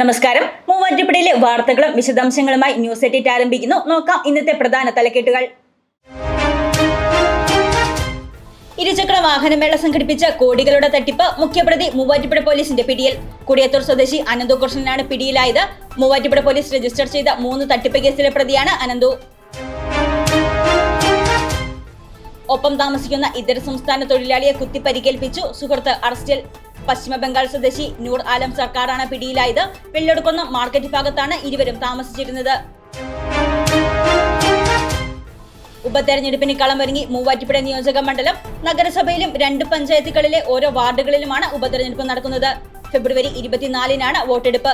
നമസ്കാരം. മൂവാറ്റുപുഴയിലെ വാർത്തകളും വിശദാംശങ്ങളുമായി ന്യൂസ് എറ്റിറ്റ് ആരംഭിക്കുന്നു. നോക്കാം ഇന്നത്തെ പ്രധാന തലക്കെട്ടുകൾ. ഇരുചക്ര വാഹനമേള സംഘടിപ്പിച്ച കോടികളുടെ തട്ടിപ്പ് മുഖ്യപ്രതി മൂവാറ്റുപുഴ പോലീസിന്റെ പിടിയിൽ. കുടിയത്തൂർ സ്വദേശി അനന്തു കൃഷ്ണനാണ് പിടിയിലായത്. മൂവാറ്റുപുഴ പോലീസ് രജിസ്റ്റർ ചെയ്ത മൂന്ന് തട്ടിപ്പ് കേസിലെ പ്രതിയാണ് അനന്തു. ഒപ്പം താമസിക്കുന്ന ഇതര സംസ്ഥാന തൊഴിലാളിയെ കുത്തി പരിക്കേൽപ്പിച്ചു സുഹൃത്ത് അറസ്റ്റിൽ. പശ്ചിമ ബംഗാൾ സ്വദേശി നൂർ ആലം സർക്കാരാണ് പിടിയിലായത്. വെള്ളെടുക്കുന്ന മാർക്കറ്റ് ഭാഗത്താണ് ഇരുവരും താമസിച്ചിരുന്നത്. ഉപതെരഞ്ഞെടുപ്പിന് കളമൊരുങ്ങി മൂവാറ്റുപുഴ നിയോജക മണ്ഡലം നഗരസഭയിലും രണ്ട് പഞ്ചായത്തുകളിലെ ഓരോ വാർഡുകളിലുമാണ് ഉപതെരഞ്ഞെടുപ്പ് നടക്കുന്നത്. ഫെബ്രുവരി ഇരുപത്തിനാലിനാണ് വോട്ടെടുപ്പ്.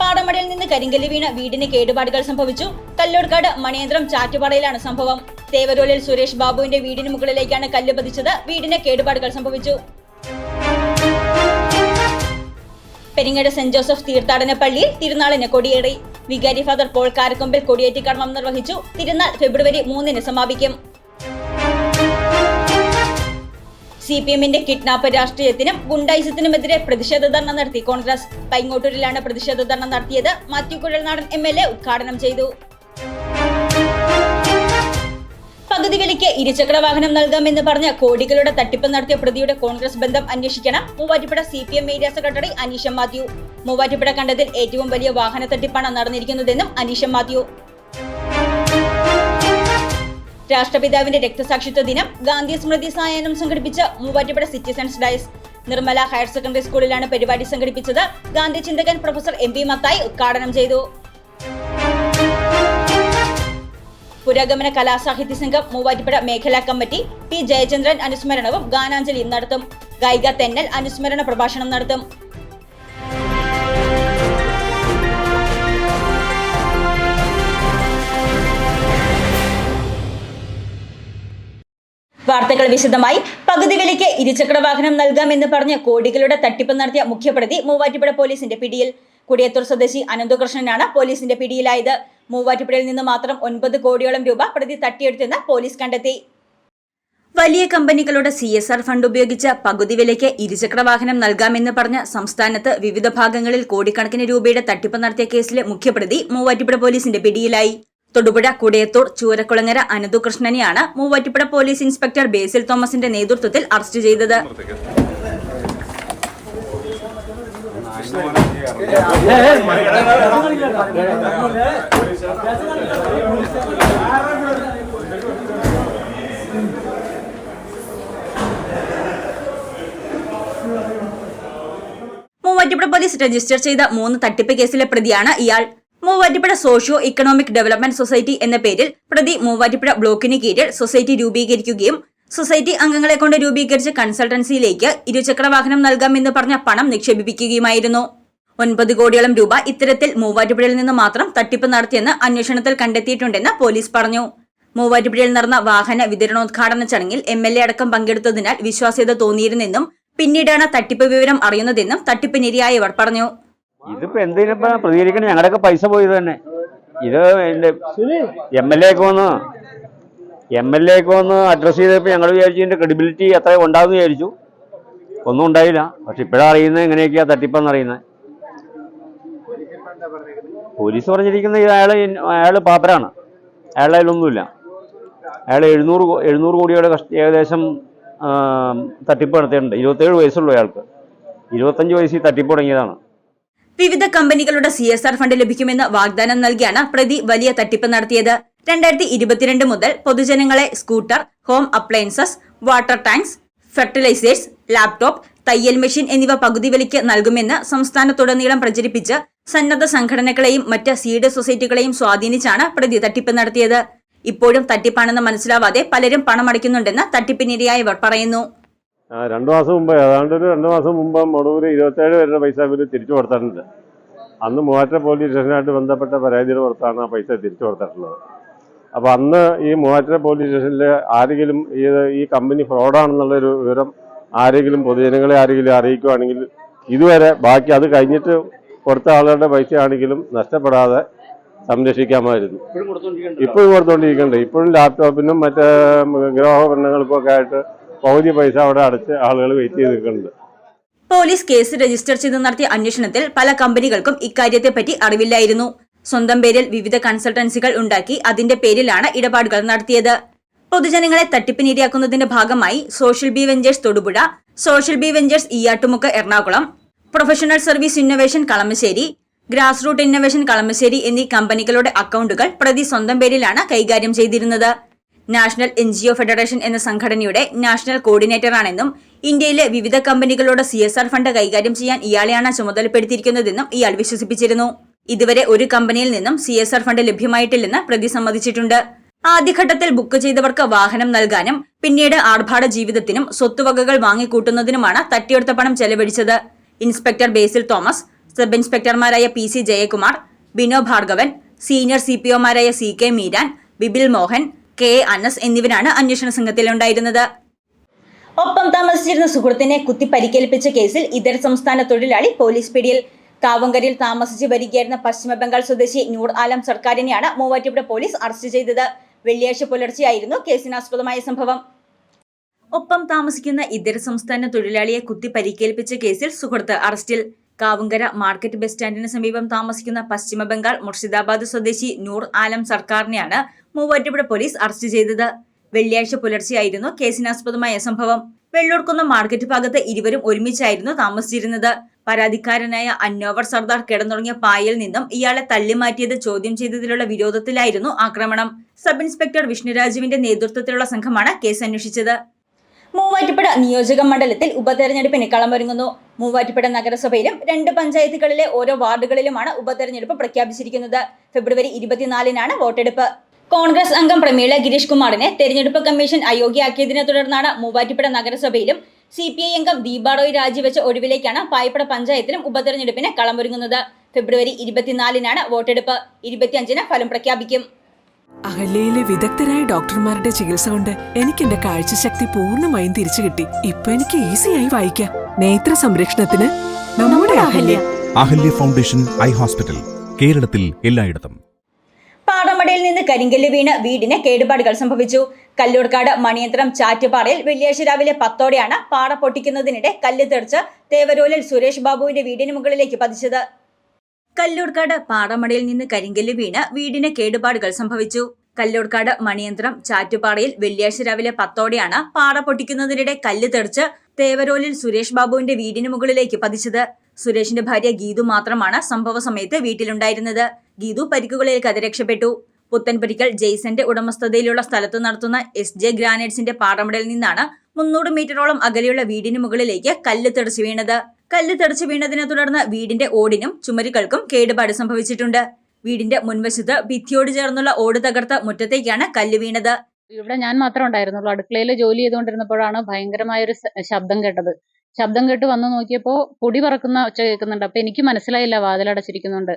പാടമടയിൽ നിന്ന് കരിങ്കല്ല് വീണ വീടിന് കേടുപാടുകൾ സംഭവിച്ചു. കല്ലോർക്കാട് മണിയന്ത്രം ചാറ്റുപാടയിലാണ് സംഭവം. തേവരോലിൽ സുരേഷ് ബാബുവിന്റെ വീടിന് മുകളിലേക്കാണ് കല്ല് പതിച്ചത്. വീടിന് കേടുപാടുകൾ സംഭവിച്ചു. പെരിങ്ങട് സെന്റ് ജോസഫ് തീർത്ഥാടന പള്ളിയിൽ തിരുനാളിന് കൊടിയേറി. വികാരി ഫാദർ പോൾ കാരക്കൊമ്പിൽ കൊടിയേറ്റി കർമ്മം നിർവഹിച്ചു. തിരുനാൾ ഫെബ്രുവരി മൂന്നിന് സമാപിക്കും. സി പി എമ്മിന്റെ കിഡ്നാപ്പ് രാഷ്ട്രീയത്തിനും ഗുണ്ടായിസത്തിനുമെതിരെ പ്രതിഷേധ ധർണ നടത്തി കോൺഗ്രസ്. പൈങ്ങോട്ടൂരിലാണ് പ്രതിഷേധ ധർണ നടത്തിയത്. Mathew Kuzhalnadan M L A ഉദ്ഘാടനം ചെയ്തു. പകുതി വിലയ്ക്ക് ഇരുചക്ര വാഹനം നൽകാമെന്ന് പറഞ്ഞ് കോടികളുടെ തട്ടിപ്പ് നടത്തിയ പ്രതിയുടെ കോൺഗ്രസ് ബന്ധം അന്വേഷിക്കണം. Muvattupuzha C P M area secretary Aneesha Mathew. Muvattupuzha കണ്ടതിൽ ഏറ്റവും വലിയ വാഹന തട്ടിപ്പാണ് നടന്നിരിക്കുന്നതെന്നും അനീഷ മാത്യു. രാഷ്ട്രപിതാവിന്റെ രക്തസാക്ഷിത്വ ദിനം ഗാന്ധി സ്മൃതി സായാഹ്നം സംഘടിപ്പിച്ച Muvattupuzha citizens Dias Nirmala higher secondary സ്കൂളിലാണ് പരിപാടി സംഘടിപ്പിച്ചത്. ഗാന്ധി ചിന്തകൻ പ്രൊഫസർ എം പി മത്തായി ഉദ്ഘാടനം ചെയ്തു. പുരോഗമന കലാസാഹിത്യ സംഘം മൂവാറ്റുപുഴ മേഖലാ കമ്മിറ്റി പി ജയചന്ദ്രൻ അനുസ്മരണവും ഗാനാഞ്ജലിയും നടത്തും. ഗായിക തെന്നൽ അനുസ്മരണ പ്രഭാഷണം നടത്തും. വാർത്തകൾ വിശദമായി. പകുതി വിലയ്ക്ക് ഇരുചക്ര വാഹനം നൽകാമെന്ന് പറഞ്ഞ് കോടികളുടെ തട്ടിപ്പ് നടത്തിയ മുഖ്യപ്രതി മൂവാറ്റുപുഴ പോലീസിന്റെ പിടിയിൽ. കുടിയത്തൂർ സ്വദേശി അനന്തകൃഷ്ണനാണ് പോലീസിന്റെ പിടിയിലായത്. മൂവാറ്റുപുഴയിൽ നിന്ന് മാത്രം ഒൻപത് കോടിയോളം രൂപ പ്രതി തട്ടിയെടുത്തെന്ന് പോലീസ് കണ്ടെത്തി. വലിയ കമ്പനികളുടെ സി എസ് ആർ ഫണ്ട് ഉപയോഗിച്ച് പകുതി വിലയ്ക്ക് ഇരുചക്ര വാഹനം നൽകാമെന്ന് പറഞ്ഞ് സംസ്ഥാനത്ത് വിവിധ ഭാഗങ്ങളിൽ കോടിക്കണക്കിന് രൂപയുടെ തട്ടിപ്പ് നടത്തിയ കേസിലെ മുഖ്യപ്രതി മൂവാറ്റുപുഴ പോലീസിന്റെ പിടിയിലായി. തൊടുപുഴ കുടയത്തൂർ ചൂരക്കുളങ്ങര അനന്തുകൃഷ്ണനെയാണ് മൂവാറ്റുപുഴ പോലീസ് ഇൻസ്പെക്ടർ ബേസിൽ തോമസിന്റെ നേതൃത്വത്തിൽ അറസ്റ്റ് ചെയ്തത്. മൂവാറ്റുപുഴ പോലീസ് രജിസ്റ്റർ ചെയ്ത മൂന്ന് തട്ടിപ്പ് കേസിലെ പ്രതിയാണ് ഇയാൾ. Muvattupuzha socio economic development society എന്ന പേരിൽ പ്രതി മൂവാറ്റുപുഴ ബ്ലോക്കിന് കീഴിൽ സൊസൈറ്റി രൂപീകരിക്കുകയും സൊസൈറ്റി അംഗങ്ങളെ കൊണ്ട് രൂപീകരിച്ച കൺസൾട്ടൻസിയിലേക്ക് ഇരുചക്ര വാഹനം നൽകാമെന്ന് പറഞ്ഞ പണം നിക്ഷേപിപ്പിക്കുകയുമായിരുന്നു. ഒൻപത് കോടിയോളം രൂപ ഇത്തരത്തിൽ മൂവാറ്റുപുഴയിൽ നിന്ന് മാത്രം തട്ടിപ്പ് നടത്തിയെന്ന് അന്വേഷണത്തിൽ കണ്ടെത്തിയിട്ടുണ്ടെന്ന് പോലീസ് പറഞ്ഞു. മൂവാറ്റുപുഴയിൽ നടന്ന വാഹന വിതരണോദ്ഘാടന ചടങ്ങിൽ എം എൽ എ അടക്കം പങ്കെടുത്തതിനാൽ വിശ്വാസ്യത തോന്നിയിരുന്നെന്നും പിന്നീടാണ് തട്ടിപ്പ് വിവരം അറിയുന്നതെന്നും തട്ടിപ്പിനിരയായവർ പറഞ്ഞു. ഇതിപ്പോ എന്തിനാ പ്രതികരിക്കണേ? ഞങ്ങളുടെയൊക്കെ പൈസ പോയത് തന്നെ. ഇത് എം എൽ എക്ക് വന്ന് എം എൽ എക്ക് വന്ന് അഡ്രസ് ചെയ്തപ്പോൾ ഞങ്ങൾ വിചാരിച്ചു ഇതിന്റെ ക്രെഡിബിലിറ്റി എത്ര ഉണ്ടാവും വിചാരിച്ചു. ഒന്നും ഉണ്ടായില്ല. പക്ഷെ ഇപ്പോഴാണ് അറിയുന്നത് എങ്ങനെയൊക്കെയാ തട്ടിപ്പെന്ന് അറിയുന്നത്. പോലീസ് പറഞ്ഞിരിക്കുന്ന അയാൾ അയാൾ പാപ്പരാണ്. അയാളുടെ അതിലൊന്നുമില്ല അയാൾ എഴുന്നൂറ് എഴുന്നൂറ് കോടിയുടെ കഷ്ട ഏകദേശം തട്ടിപ്പ് നടത്തിയിട്ടുണ്ട്. ഇരുപത്തേഴ് വയസ്സുള്ളൂ അയാൾക്ക് ഇരുപത്തഞ്ച് വയസ്സിൽ തട്ടിപ്പ് തുടങ്ങിയതാണ്. വിവിധ കമ്പനികളുടെ സി എസ് ആർ ഫണ്ട് ലഭിക്കുമെന്ന് വാഗ്ദാനം നൽകിയാണ് പ്രതി വലിയ തട്ടിപ്പ് നടത്തിയത്. രണ്ടായിരത്തി ഇരുപത്തിരണ്ട് മുതൽ പൊതുജനങ്ങളെ scooter home appliances water tanks fertilisers laptop തയ്യൽ മെഷീൻ എന്നിവ പകുതി വിലയ്ക്ക് നൽകുമെന്ന് സംസ്ഥാനത്തുടനീളം പ്രചരിപ്പിച്ച് സന്നദ്ധ സംഘടനകളെയും മറ്റ് സീഡ് സൊസൈറ്റികളെയും സ്വാധീനിച്ചാണ് പ്രതി തട്ടിപ്പ് നടത്തിയത്. ഇപ്പോഴും തട്ടിപ്പാണെന്ന് മനസ്സിലാവാതെ പലരും പണമടയ്ക്കുന്നുണ്ടെന്ന് തട്ടിപ്പിനിരയായവർ പറയുന്നു. രണ്ടു മാസം മുമ്പ് ഏതാണ്ട് ഒരു രണ്ടു മാസം മുമ്പ് മൊടൂര് ഇരുപത്തേഴ് പേരുടെ പൈസ ഇവർ തിരിച്ചു കൊടുത്തിട്ടുണ്ട്. അന്ന് മൂവാറ്റ പോലീസ് സ്റ്റേഷനായിട്ട് ബന്ധപ്പെട്ട പരാതിയുടെ പുറത്താണ് ആ പൈസ തിരിച്ചു കൊടുത്തിട്ടുള്ളത്. അപ്പോൾ അന്ന് ഈ മൂവാറ്റര പോലീസ് സ്റ്റേഷനിൽ ആരെങ്കിലും ഈ ഈ കമ്പനി ഫ്രോഡാണെന്നുള്ളൊരു വിവരം ആരെങ്കിലും പൊതുജനങ്ങളെ ആരെങ്കിലും അറിയിക്കുകയാണെങ്കിൽ ഇതുവരെ ബാക്കി അത് കഴിഞ്ഞിട്ട് കൊടുത്ത ആളുകളുടെ പൈസ ആണെങ്കിലും നഷ്ടപ്പെടാതെ സംരക്ഷിക്കാമായിരുന്നു. ഇപ്പോഴും കൊടുത്തുകൊണ്ടിരിക്കുന്നുണ്ട് ഇപ്പോഴും ലാപ്ടോപ്പിനും മറ്റേ ഗ്രഹോപകരണങ്ങൾക്കും ഒക്കെ ആയിട്ട് പകുതി പൈസ അവിടെ അടച്ച് ആളുകൾ വെയിറ്റ് ചെയ്ത് നിൽക്കുന്നുണ്ട് പോലീസ് കേസ് രജിസ്റ്റർ ചെയ്ത് നടത്തിയ അന്വേഷണത്തിൽ പല കമ്പനികൾക്കും ഇക്കാര്യത്തെപ്പറ്റി അറിവില്ലായിരുന്നു. സ്വന്തം പേരിൽ വിവിധ കൺസൾട്ടൻസികൾ ഉണ്ടാക്കി അതിന്റെ പേരിലാണ് ഇടപാടുകൾ നടത്തിയത്. പൊതുജനങ്ങളെ തട്ടിപ്പിനിരയാക്കുന്നതിന്റെ ഭാഗമായി social B ventures Thodupuzha social B ventures Eeyattumukku Ernakulam professional service innovation Kalamassery grass root innovation Kalamassery എന്നീ കമ്പനികളുടെ അക്കൗണ്ടുകൾ പ്രതി സ്വന്തം പേരിലാണ് കൈകാര്യം ചെയ്തിരുന്നത്. National N G O federation എന്ന സംഘടനയുടെ നാഷണൽ കോർഡിനേറ്ററാണെന്നും ഇന്ത്യയിലെ വിവിധ കമ്പനികളുടെ സി എസ് ആർ ഫണ്ട് കൈകാര്യം ചെയ്യാൻ ഇയാളെയാണ് ചുമതലപ്പെടുത്തിയിരിക്കുന്നതെന്നും ഇയാൾ വിശ്വസിപ്പിച്ചിരുന്നു. ഇതുവരെ ഒരു കമ്പനിയിൽ നിന്നും സി എസ് ആർ ഫണ്ട് ലഭ്യമായിട്ടില്ലെന്ന് പ്രതി സമ്മതിച്ചിട്ടുണ്ട്. ആദ്യഘട്ടത്തിൽ ബുക്ക് ചെയ്തവർക്ക് വാഹനം നൽകാനും പിന്നീട് ആർഭാട ജീവിതത്തിനും സ്വത്തുവകകൾ വാങ്ങിക്കൂട്ടുന്നതിനുമാണ് തട്ടിയെടുത്ത പണം ചെലവഴിച്ചത്. Inspector Basil Thomas sub ഇൻസ്പെക്ടർമാരായ P C Jayakumar Bino Bhargavan senior C P ഒമാരായ C K Meeran Bibil Mohan K Anas എന്നിവരാണ് അന്വേഷണ സംഘത്തിലുണ്ടായിരുന്നത്. ഒപ്പം താമസിച്ചിരുന്ന സുഹൃത്തിനെ കുത്തി പരിക്കേൽപ്പിച്ച കേസിൽ ഇതര സംസ്ഥാന തൊഴിലാളി പോലീസ് പിടിയിൽ. കാവങ്കരയിൽ താമസിച്ച് വരികയായിരുന്ന പശ്ചിമ ബംഗാൾ സ്വദേശി നൂർ ആലം സർക്കാരിനെയാണ് മൂവാറ്റുപുഴ പോലീസ് അറസ്റ്റ് ചെയ്തത്. വെള്ളിയാഴ്ച പുലർച്ചെയായിരുന്നു കേസിനാസ്പദമായ സംഭവം. ഒപ്പം താമസിക്കുന്ന ഇതര സംസ്ഥാന തൊഴിലാളിയെ കുത്തി പരിക്കേൽപ്പിച്ച കേസിൽ സുഹൃത്ത് അറസ്റ്റിൽ. കാവുങ്കര മാർക്കറ്റ് ബസ് സ്റ്റാൻഡിന് സമീപം താമസിക്കുന്ന പശ്ചിമ ബംഗാൾ മുർഷിദാബാദ് സ്വദേശി നൂർ ആലം സർക്കാരിനെയാണ് മൂവാറ്റുപുഴ പോലീസ് അറസ്റ്റ് ചെയ്തത്. വെള്ളിയാഴ്ച പുലർച്ചെയായിരുന്നു കേസിനാസ്പദമായ സംഭവം. വെള്ളൂർക്കുന്ന മാർക്കറ്റ് ഭാഗത്ത് ഇരുവരും ഒരുമിച്ചായിരുന്നു താമസിച്ചിരുന്നത്. പരാതിക്കാരനായ അന്നോവർ സർദാർ കിടന്നുറങ്ങിയ പായയിൽ നിന്നും ഇയാളെ തള്ളിമാറ്റിയത് ചോദ്യം ചെയ്തതിലുള്ള വിരോധത്തിലായിരുന്നു ആക്രമണം. സബ് ഇൻസ്പെക്ടർ വിഷ്ണുരാജുവിന്റെ നേതൃത്വത്തിലുള്ള സംഘമാണ് കേസ് അന്വേഷിച്ചത്. മൂവാറ്റുപുഴ നിയോജക മണ്ഡലത്തിൽ ഉപതെരഞ്ഞെടുപ്പിന് കളമൊരുങ്ങുന്നു മൂവാറ്റുപുഴ നഗരസഭയിലും രണ്ട് പഞ്ചായത്തുകളിലെ ഓരോ വാർഡുകളിലുമാണ് ഉപതെരഞ്ഞെടുപ്പ് പ്രഖ്യാപിച്ചിരിക്കുന്നത്. ഫെബ്രുവരി ഇരുപത്തിനാലിനാണ് വോട്ടെടുപ്പ്. കോൺഗ്രസ് അംഗം പ്രമീള ഗിരീഷ് കുമാറിനെ തെരഞ്ഞെടുപ്പ് കമ്മീഷൻ അയോഗ്യയാക്കിയതിനെ തുടർന്നാണ് മൂവാറ്റുപുഴ നഗരസഭയിലും സി പി ഐ അംഗം ദീപാടോയ് രാജിവെച്ച ഒഴിവിലേക്കാണ് പായ്പട പഞ്ചായത്തിലും ഉപതെരഞ്ഞെടുപ്പിന് കളമൊരുങ്ങുന്നത്. ഫെബ്രുവരി ഇരുപത്തിനാലിനാണ് വോട്ടെടുപ്പ്. ഇരുപത്തിയഞ്ചിന് ഫലം പ്രഖ്യാപിക്കും. അഹല്യയിലെ വിദഗ്ധരായ ഡോക്ടർമാരുടെ ചികിത്സ കൊണ്ട് എനിക്ക് എന്റെ കാഴ്ചശക്തി പൂർണമായും തിരിച്ചു കിട്ടി. ഇപ്പൊ എനിക്ക് ഈസിയായി വായിക്കാം. നേത്ര സംരക്ഷണത്തിന് നമ്മുടെ Ahalya. Ahalya foundation eye hospital കേരളത്തിൽ എല്ലായിടത്തും. പാറമടയിൽ നിന്ന് കരിങ്കല്ല് വീണ് വീടിന് കേടുപാടുകൾ സംഭവിച്ചു. കല്ലൂർക്കാട് മണിയന്ത്രം ചാറ്റുപാറയിൽ വെള്ളിയാഴ്ച രാവിലെ പത്തോടെയാണ് പാട പൊട്ടിക്കുന്നതിനിടെ കല്ല് തെറിച്ച് തേവരോലിൽ സുരേഷ് ബാബുവിന്റെ വീടിന് മുകളിലേക്ക് പതിച്ചത്. കല്ലൂർക്കാട് പാടമടയിൽ നിന്ന് കരിങ്കല്ല് വീണ് വീടിന് കേടുപാടുകൾ സംഭവിച്ചു. കല്ലൂർക്കാട് മണിയന്ത്രം ചാറ്റുപാറയിൽ വെള്ളിയാഴ്ച രാവിലെ പത്തോടെയാണ് പാറ പൊട്ടിക്കുന്നതിനിടെ കല്ല് തെറിച്ച് തേവരോലിൽ സുരേഷ് ബാബുവിന്റെ വീടിന് മുകളിലേക്ക് പതിച്ചത്. സുരേഷിന്റെ ഭാര്യ ഗീതു മാത്രമാണ് സംഭവ സമയത്ത് വീട്ടിലുണ്ടായിരുന്നത്. ഗീതു പരിക്കുകളേൽക്കാതെ രക്ഷപ്പെട്ടു പുത്തൻപരിക്കൽ ജെയ്സന്റെ ഉടമസ്ഥതയിലുള്ള സ്ഥലത്ത് നടത്തുന്ന എസ് ജെ ഗ്രാനൈറ്റ്സിന്റെ പാറമടയിൽ നിന്നാണ് മുന്നൂറ് മീറ്ററോളം അകലെയുള്ള വീടിന് മുകളിലേക്ക് കല്ല് തെറിച്ചു വീണത്. കല്ല് തെറിച്ചു വീണതിനെ തുടർന്ന് വീടിന്റെ ഓടിനും ചുമരുകൾക്കും കേടുപാട് സംഭവിച്ചിട്ടുണ്ട്. വീടിന്റെ മുൻവശത്ത് ഭിത്തിയോട് ചേർന്നുള്ള ഓട് തകർത്ത മുറ്റത്തേക്കാണ് കല്ല് വീണത്. ഇവിടെ ഞാൻ മാത്രമേ ഉണ്ടായിരുന്നുള്ളൂ. അടുക്കളയിൽ ജോലി ചെയ്തുകൊണ്ടിരുന്നപ്പോഴാണ് ഭയങ്കരമായ ഒരു ശബ്ദം കേട്ടത്. ശബ്ദം കേട്ട് വന്നു നോക്കിയപ്പോൾ പൊടി പറക്കുന്ന ഒച്ച കേൾക്കുന്നുണ്ട്. അപ്പൊ എനിക്ക് മനസ്സിലായില്ല വാതിലടച്ചിരിക്കുന്നുണ്ട്.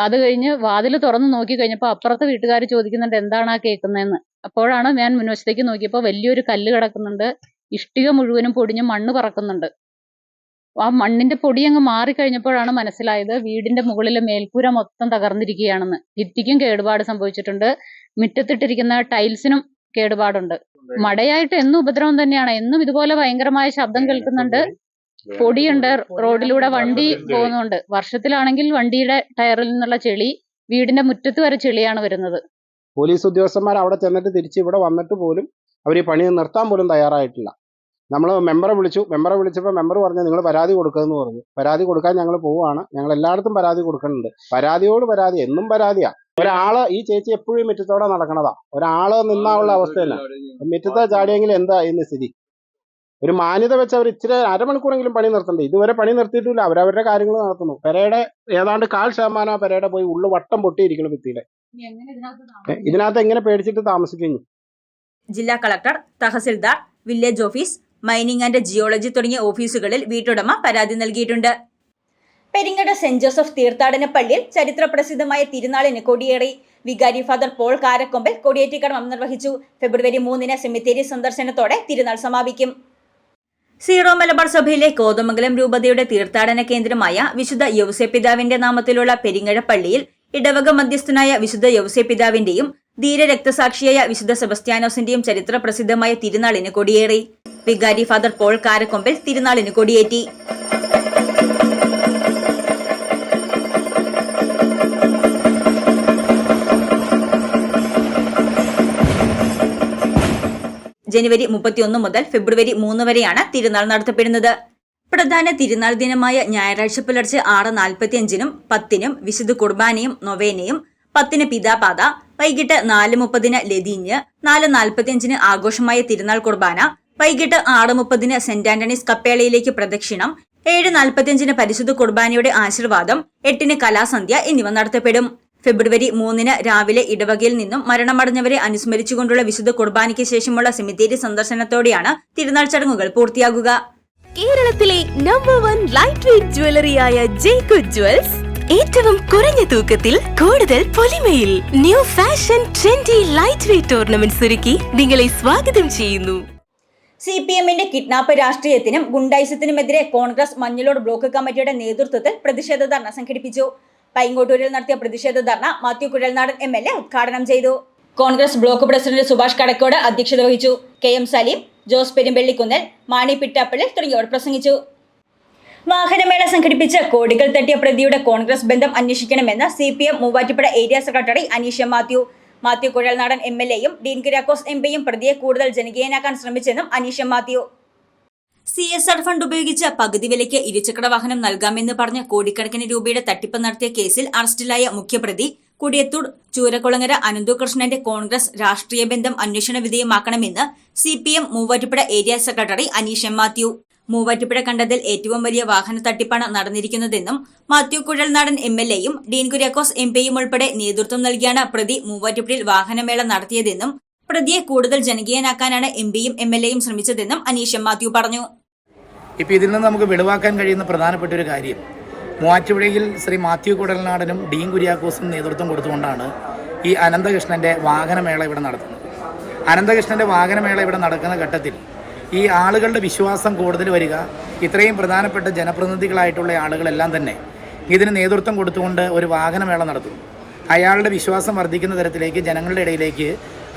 അത് കഴിഞ്ഞ് വാതിൽ തുറന്ന് നോക്കി കഴിഞ്ഞപ്പോൾ അപ്പുറത്തെ വീട്ടുകാർ ചോദിക്കുന്നുണ്ട് എന്താണ് ആ കേൾക്കുന്നതെന്ന് അപ്പോഴാണ് ഞാൻ മുൻവശത്തേക്ക് നോക്കിയപ്പോൾ വലിയൊരു കല്ല് കിടക്കുന്നുണ്ട്. ഇഷ്ടിക മുഴുവനും പൊടിഞ്ഞ് മണ്ണ് പറക്കുന്നുണ്ട്. ആ മണ്ണിന്റെ പൊടി അങ്ങ് മാറിക്കഴിഞ്ഞപ്പോഴാണ് മനസ്സിലായത് വീടിന്റെ മുകളിലെ മേൽക്കൂര മൊത്തം തകർന്നിരിക്കുകയാണെന്ന്. ഭിത്തിക്കും കേടുപാട് സംഭവിച്ചിട്ടുണ്ട്. മുറ്റത്തിട്ടിരിക്കുന്ന ടൈൽസിനും കേടുപാടുണ്ട്. മടയായിട്ട് എന്നും ഉപദ്രവം തന്നെയാണ്. എന്നും ഇതുപോലെ ഭയങ്കരമായ ശബ്ദം കേൾക്കുന്നുണ്ട്. പൊടിയുണ്ട്. റോഡിലൂടെ വണ്ടി പോകുന്നുണ്ട്. വർഷത്തിലാണെങ്കിൽ വണ്ടിയുടെ ടയറിൽ നിന്നുള്ള ചെളി വീടിന്റെ മുറ്റത്ത് വരെ ചെളിയാണ് വരുന്നത്. പോലീസ് ഉദ്യോഗസ്ഥന്മാർ അവിടെ ചെന്നിട്ട് തിരിച്ച് ഇവിടെ വന്നിട്ട് പോലും അവർ ഈ പണി നിർത്താൻ പോലും തയ്യാറായിട്ടില്ല. നമ്മൾ മെമ്പറെ വിളിച്ചു. മെമ്പറെ വിളിച്ചപ്പോൾ മെമ്പർ പറഞ്ഞു നിങ്ങൾ പരാതി കൊടുക്കുമെന്ന് പറഞ്ഞു. പരാതി കൊടുക്കാൻ ഞങ്ങൾ പോവുകയാണ്. ഞങ്ങൾ എല്ലായിടത്തും പരാതി കൊടുക്കുന്നുണ്ട്. പരാതിയോട് പരാതി എന്നും പരാതിയാ. ഒരാൾ ഈ ചേച്ചി എപ്പോഴും മുറ്റത്തോടെ നടക്കണതാ. ഒരാൾ നിന്നാനുള്ള അവസ്ഥ തന്നെ. മുറ്റത്തെ ചാടിയെങ്കിൽ എന്താ ഇന്ന് സ്ഥിതി? ഒരു മാന്യത വെച്ച് അവർ ഇച്ചിരി അരമണിക്കൂറെങ്കിലും പണി നിർത്തണ്ടേ? ഇതുവരെ പണി നിർത്തിയിട്ടില്ല. അവരവരുടെ കാര്യങ്ങൾ നടത്തുന്നു. പെരയുടെ ഏതാണ്ട് കാൽ ശതമാനം ആ പെരയുടെ പോയി ഉള്ളു വട്ടം പൊട്ടിയിരിക്കണം ഭിത്തിയിലെ. ഇതിനകത്ത് എങ്ങനെ പേടിച്ചിട്ട് താമസിക്കുന്നു ജില്ലാ collector tahsildar village office mining and geology തുടങ്ങിയ ഓഫീസുകളിൽ വീട്ടുടമ പരാതി നൽകിയിട്ടുണ്ട്. പെരിങ്ങട സെന്റ് ജോസഫ് തീർത്ഥാടന പള്ളിയിൽ ചരിത്ര പ്രസിദ്ധമായ തിരുനാളിന് കൊടിയേറി. വികാരി ഫാദർ പോൾ കാരക്കൊമ്പിൽ കൊടിയേറ്റിക്കടമം നിർവഹിച്ചു. ഫെബ്രുവരി മൂന്നിന് സെമിത്തേരി സന്ദർശനത്തോടെ തിരുനാൾ സമാപിക്കും. സീറോ മലബാർ സഭയിലെ കോതമംഗലം രൂപതയുടെ തീർത്ഥാടന കേന്ദ്രമായ വിശുദ്ധ യൗസെ പിതാവിന്റെ നാമത്തിലുള്ള പെരിങ്ങഴപ്പള്ളിയിൽ ഇടവക മധ്യസ്ഥനായ വിശുദ്ധ യൗസെ പിതാവിന്റെയും ധീര രക്തസാക്ഷിയായ വിശുദ്ധ സെബസ്ത്യാനോസിന്റെയും ചരിത്ര പ്രസിദ്ധമായ തിരുനാളിന് കൊടിയേറി. വികാരി ഫാദർ പോൾ കാരക്കൊമ്പിൽ തിരുനാളിന് കൊടിയേറ്റി. ജനുവരി മുപ്പത്തിയൊന്ന് മുതൽ ഫെബ്രുവരി മൂന്ന് വരെയാണ് തിരുനാൾ നടത്തപ്പെടുന്നത്. പ്രധാന തിരുനാൾ ദിനമായ ഞായറാഴ്ച പുലർച്ചെ ആറ് നാൽപ്പത്തിയഞ്ചിനും പത്തിനും വിശുദ്ധ കുർബാനയും നൊവേനയും പത്തിന് പിതാപാത വൈകിട്ട് നാല് മുപ്പതിന് ലതീഞ്ഞ് നാല് നാൽപ്പത്തിയഞ്ചിന് ആഘോഷമായ തിരുനാൾ കുർബാന വൈകിട്ട് ആറ് മുപ്പതിന് സെന്റ് ആന്റണീസ് കപ്പേളയിലേക്ക് പ്രദക്ഷിണം ഏഴ് നാൽപ്പത്തിയഞ്ചിന് പരിശുദ്ധ കുർബാനയുടെ ആശീർവാദം എട്ടിന് കലാസന്ധ്യ എന്നിവ നടത്തപ്പെടും. ഫെബ്രുവരി മൂന്നിന് രാവിലെ ഇടവകയിൽ നിന്നും മരണമടഞ്ഞവരെ അനുസ്മരിച്ചുകൊണ്ടുള്ള വിശുദ്ധ കുർബാനയ്ക്ക് ശേഷമുള്ള സെമിത്തേരി സന്ദർശനത്തോടെയാണ് തിരുനാൾ ചടങ്ങുകൾ പൂർത്തിയാകുക. കേരളത്തിലെ നമ്പർ വൺ ലൈറ്റ് വെയിറ്റ് ജ്വല്ലറിയായ ജേക്കോ ജ്വൽസ് ഏറ്റവും കുറഞ്ഞ തൂക്കത്തിൽ കൂടുതൽ പൊലിമയിൽ new fashion trendy light weight tournament ഒരുക്കി നിങ്ങളെ സ്വാഗതം ചെയ്യുന്നു. സി പി എമ്മിന്റെ കിഡ്നാപ്പ് രാഷ്ട്രീയത്തിനും ഗുണ്ടായിസത്തിനുമെതിരെ കോൺഗ്രസ് മഞ്ഞളോട് ബ്ലോക്ക് കമ്മിറ്റിയുടെ നേതൃത്വത്തിൽ പ്രതിഷേധ ധർണ സംഘടിപ്പിച്ചു. പൈങ്ങോട്ടൂരിൽ നടത്തിയ പ്രതിഷേധ ധർണ Mathew Kuzhalnadan M L A ഉദ്ഘാടനം ചെയ്തു. കോൺഗ്രസ് ബ്ലോക്ക് പ്രസിഡന്റ് സുഭാഷ് കടക്കോട് അധ്യക്ഷത വഹിച്ചു. കെ എം സലീം ജോസ് പെരുമ്പള്ളിക്കുന്നൽ മാണി പിട്ടാപ്പള്ളി തുടങ്ങിയവർ പ്രസംഗിച്ചു. വാഹനമേള സംഘടിപ്പിച്ച് കോടികൾ തട്ടിയ പ്രതിയുടെ കോൺഗ്രസ് ബന്ധം അന്വേഷിക്കണമെന്ന് C P M Muvattupuzha area secretary Aneesha Mathew. Mathew Kuzhalnadan M L എയും ഡീൻ കിരാക്കോസ് എം പിയും പ്രതിയെ കൂടുതൽ ജനകീയനാക്കാൻ ശ്രമിച്ചെന്നും Aneesha Mathew. C S R fund ഉപയോഗിച്ച് പകുതി വിലയ്ക്ക് ഇരുചക്ര വാഹനം നൽകാമെന്ന് പറഞ്ഞ് കോടിക്കണക്കിന് രൂപയുടെ തട്ടിപ്പ് നടത്തിയ കേസിൽ അറസ്റ്റിലായ മുഖ്യപ്രതി കുടിയത്തൂർ ചൂരക്കുളങ്ങര അനന്തുകൃഷ്ണന്റെ കോൺഗ്രസ് രാഷ്ട്രീയ ബന്ധം അന്വേഷണ വിധേയമാക്കണമെന്ന് C P M Muvattupuzha area secretary Aneesh M Mathew. Muvattupuzha കണ്ടതിൽ ഏറ്റവും വലിയ വാഹന തട്ടിപ്പാണ് നടന്നിരിക്കുന്നതെന്നും മാത്യു കുഴൽനാടൻ എം എൽ എയും ഡീൻ കുര്യാക്കോസ് എം പിയും ഉൾപ്പെടെ നേതൃത്വം നൽകിയാണ് പ്രതി മൂവാറ്റുപുഴയിൽ വാഹനമേള നടത്തിയതെന്നും പ്രതിയെ കൂടുതൽ ജനകീയനാക്കാനാണ് എം പിയും എം എൽ എയും ശ്രമിച്ചതെന്നും അനീഷ് മാത്യു പറഞ്ഞു. ഇപ്പൊ ഇതിൽ നിന്ന് നമുക്ക് വെളിവാക്കാൻ കഴിയുന്ന പ്രധാനപ്പെട്ട ഒരു കാര്യം മൂവാറ്റുപുഴയിൽ ശ്രീ മാത്യു കുടൽനാടനും ഡീൻ കുര്യാക്കോസും നേതൃത്വം കൊടുത്തുകൊണ്ടാണ് ഈ അനന്തകൃഷ്ണന്റെ വാഹനമേള ഇവിടെ നടത്തുന്നത്. അനന്തകൃഷ്ണന്റെ വാഹനമേള ഇവിടെ നടക്കുന്ന ഘട്ടത്തിൽ ഈ ആളുകളുടെ വിശ്വാസം കൂടുതൽ വരിക ഇത്രയും പ്രധാനപ്പെട്ട ജനപ്രതിനിധികളായിട്ടുള്ള ആളുകളെല്ലാം തന്നെ ഇതിന് നേതൃത്വം കൊടുത്തുകൊണ്ട് ഒരു വാഹനമേള നടത്തും അയാളുടെ വിശ്വാസം വർദ്ധിക്കുന്ന തരത്തിലേക്ക് ജനങ്ങളുടെ ഇടയിലേക്ക്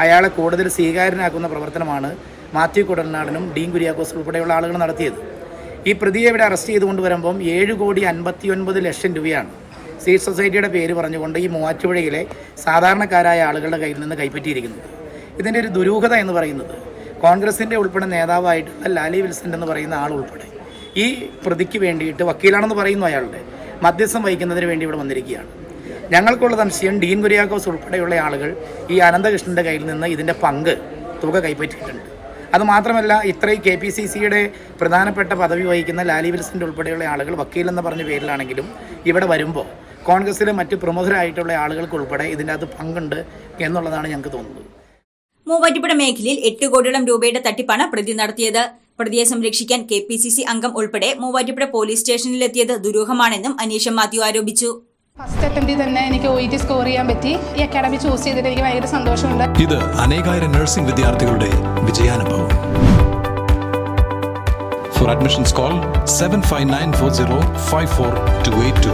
അയാളെ കൂടുതൽ സ്വീകാര്യനാക്കുന്ന പ്രവർത്തനമാണ് മാത്യു കുടൽനാടനും ഡീൻ കുര്യാക്കോസ് ഉൾപ്പെടെയുള്ള ആളുകൾ നടത്തിയത്. ഈ പ്രതിയെ ഇവിടെ അറസ്റ്റ് ചെയ്തുകൊണ്ട് വരുമ്പം ഏഴ് കോടി അൻപത്തി ഒൻപത് ലക്ഷം രൂപയാണ് സീറ്റ് സൊസൈറ്റിയുടെ പേര് പറഞ്ഞുകൊണ്ട് ഈ മൂവാറ്റുപുഴയിലെ സാധാരണക്കാരായ ആളുകളുടെ കയ്യിൽ നിന്ന് കൈപ്പറ്റിയിരിക്കുന്നത്. ഇതിന്റെ ഒരു ദുരൂഹത എന്ന് പറയുന്നത് കോൺഗ്രസിന്റെ ഉൾപ്പെടെ നേതാവായിട്ടുള്ള ലാലി വിൽസൺ എന്ന് പറയുന്ന ആൾ ഉൾപ്പെടെ ഈ പ്രതിക്ക് വേണ്ടിയിട്ട് വക്കീലാണെന്ന് പറയുന്നു അയാളുടെ. മധ്യസ്ഥം വഹിക്കുന്നതിന് വേണ്ടി ഇവിടെ വന്നിരിക്കുകയാണ്. ഞങ്ങൾക്കുള്ള സംശയം ഡീൻ കുര്യാക്കോസ് ഉൾപ്പെടെയുള്ള ആളുകൾ ഈ അനന്തകൃഷ്ണന്റെ കയ്യിൽ നിന്ന് ഇതിന്റെ പങ്ക് തുക കൈപ്പറ്റിയിട്ടുണ്ട്. അതുമാത്രമല്ല ഇത്രയും കെ പി സി സിയുടെ പ്രധാനപ്പെട്ട പദവി വഹിക്കുന്ന ലാലി വിൽസിന്റെ ഉൾപ്പെടെയുള്ള ആളുകൾ വക്കീലെന്ന് പറഞ്ഞ പേരിലാണെങ്കിലും ഇവിടെ വരുമ്പോൾ കോൺഗ്രസിലെ മറ്റ് പ്രമുഖരായിട്ടുള്ള ആളുകൾക്ക് ഉൾപ്പെടെ ഇതിന്റെ അകത്ത് പങ്കുണ്ട് എന്നുള്ളതാണ് ഞങ്ങൾക്ക് തോന്നുന്നത്. മൂവാറ്റുപുഴ മേഖലയിൽ എട്ട് കോടിയോളം രൂപയുടെ തട്ടിപ്പാണ് പ്രതി നടത്തിയത്. പ്രതിയെ സംരക്ഷിക്കാൻ കെ പി സി സി അംഗം ഉൾപ്പെടെ മൂവാറ്റുപുഴ പോലീസ് സ്റ്റേഷനിലെത്തിയത് ദുരൂഹമാണെന്നും അനീഷ മാത്യു ആരോപിച്ചു. ഫസ്റ്റ് അറ്റംപ്റ്റിൽ തന്നെ എനിക്ക് ഒ ഇ ടി സ്കോർ ചെയ്യാൻ പറ്റി. ഈ അക്കാഡമി ചൂസ് ചെയ്തിട്ട് എനിക്ക് ഭയങ്കര സന്തോഷമുണ്ട്. ഇത് അനേകായിരം നഴ്സിംഗ് വിദ്യാർത്ഥികളുടെ വിജയാനുഭവം. For admissions call seven five nine four zero five four two eight two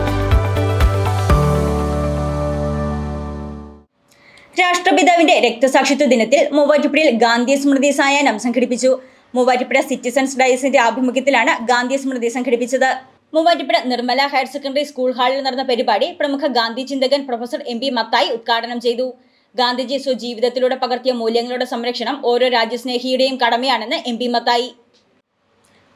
രാഷ്ട്രപിതാവിന്റെ രക്തസാക്ഷിത്വ ദിനത്തിൽ മൂവാറ്റുപുഴയിൽ ഗാന്ധി സ്മൃതി സായാഹ്നം സംഘടിപ്പിച്ചു. മൂവാറ്റുപുഴ സിറ്റിസൺസ് ഡയസിന്റെ ആഭിമുഖ്യത്തിലാണ് ഗാന്ധി സ്മൃതി സംഘടിപ്പിച്ചത്. Muvattupuzha Nirmala higher secondary school ഹാളിൽ നടന്ന പരിപാടി പ്രമുഖ ഗാന്ധി ചിന്തകൻ പ്രൊഫസർ എം പി മത്തായി ഉദ്ഘാടനം ചെയ്തു. ഗാന്ധിജി സ്വജീവിതത്തിലൂടെ പകർത്തിയ മൂല്യങ്ങളുടെ സംരക്ഷണം ഓരോ രാജ്യസ്നേഹിയുടെയും കടമയാണെന്ന് എം പി മത്തായി.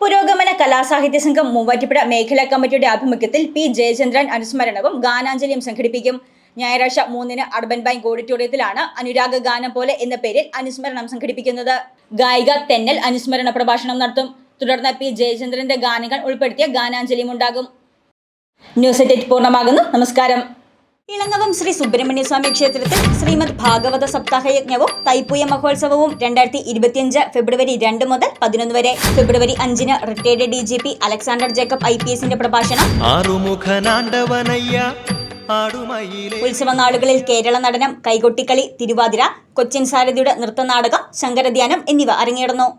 പുരോഗമന കലാസാഹിത്യ സംഘം മൂവാറ്റുപുഴ മേഖലാ കമ്മിറ്റിയുടെ ആഭിമുഖ്യത്തിൽ പി ജയചന്ദ്രൻ അനുസ്മരണവും ഗാനാഞ്ജലിയും സംഘടിപ്പിക്കും. ഞായറാഴ്ച മൂന്നിന് അർബൻ ബാങ്ക് ഓഡിറ്റോറിയത്തിലാണ് അനുരാഗ ഗാനം പോലെ എന്ന പേരിൽ അനുസ്മരണം സംഘടിപ്പിക്കുന്നത്. ഗായിക തെന്നൽ അനുസ്മരണ പ്രഭാഷണം നടത്തും. തുടർന്ന് പി ജയചന്ദ്രന്റെ ഗാനങ്ങൾ ഉൾപ്പെടുത്തിയ ഗാനാഞ്ജലിയും ഉണ്ടാകും. ന്യൂസ് എഡിറ്റ് പൂർണമാകുന്നു. നമസ്കാരം. ഇളങ്ങവം ശ്രീ സുബ്രഹ്മണ്യ സ്വാമി ക്ഷേത്രത്തിൽ ശ്രീമദ് ഭാഗവത സപ്താഹ യജ്ഞവും തൈപ്പൂയ മഹോത്സവവും രണ്ടായിരത്തി ഇരുപത്തിയഞ്ച് ഫെബ്രുവരി രണ്ട് മുതൽ പതിനൊന്ന് വരെ. ഫെബ്രുവരി അഞ്ചിന് retired D G P Alexander Jacob I P എസിന്റെ പ്രഭാഷണം. ഉത്സവ നാളുകളിൽ കേരള നടനം കൈകൊട്ടിക്കളി തിരുവാതിര കൊച്ചിൻ സാരഥിയുടെ നൃത്തനാടകം ശങ്കരധ്യാനം എന്നിവ അരങ്ങേറുന്നു.